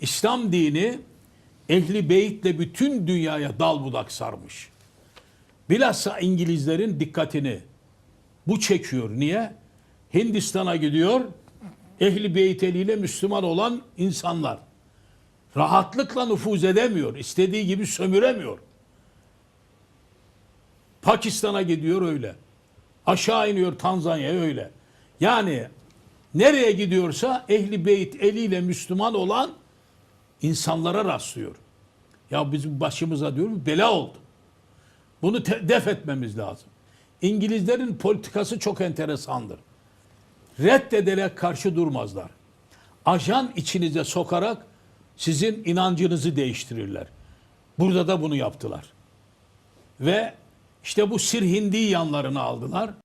İslam dini ehli beyitle bütün dünyaya dal budak sarmış. Bilhassa İngilizlerin dikkatini bu çekiyor. Niye? Hindistan'a gidiyor. Ehli beyt eliyle Müslüman olan insanlar. Rahatlıkla nüfuz edemiyor. istediği gibi sömüremiyor. Pakistan'a gidiyor öyle. Aşağı iniyor Tanzanya'ya öyle. Yani nereye gidiyorsa ehli beyt eliyle Müslüman olan insanlara rastlıyor. Ya bizim başımıza diyorum bela oldu. Bunu def etmemiz lazım. İngilizlerin politikası çok enteresandır. Reddederek karşı durmazlar. Ajan içinize sokarak sizin inancınızı değiştirirler. Burada da bunu yaptılar. Ve işte bu sirhindi yanlarını aldılar.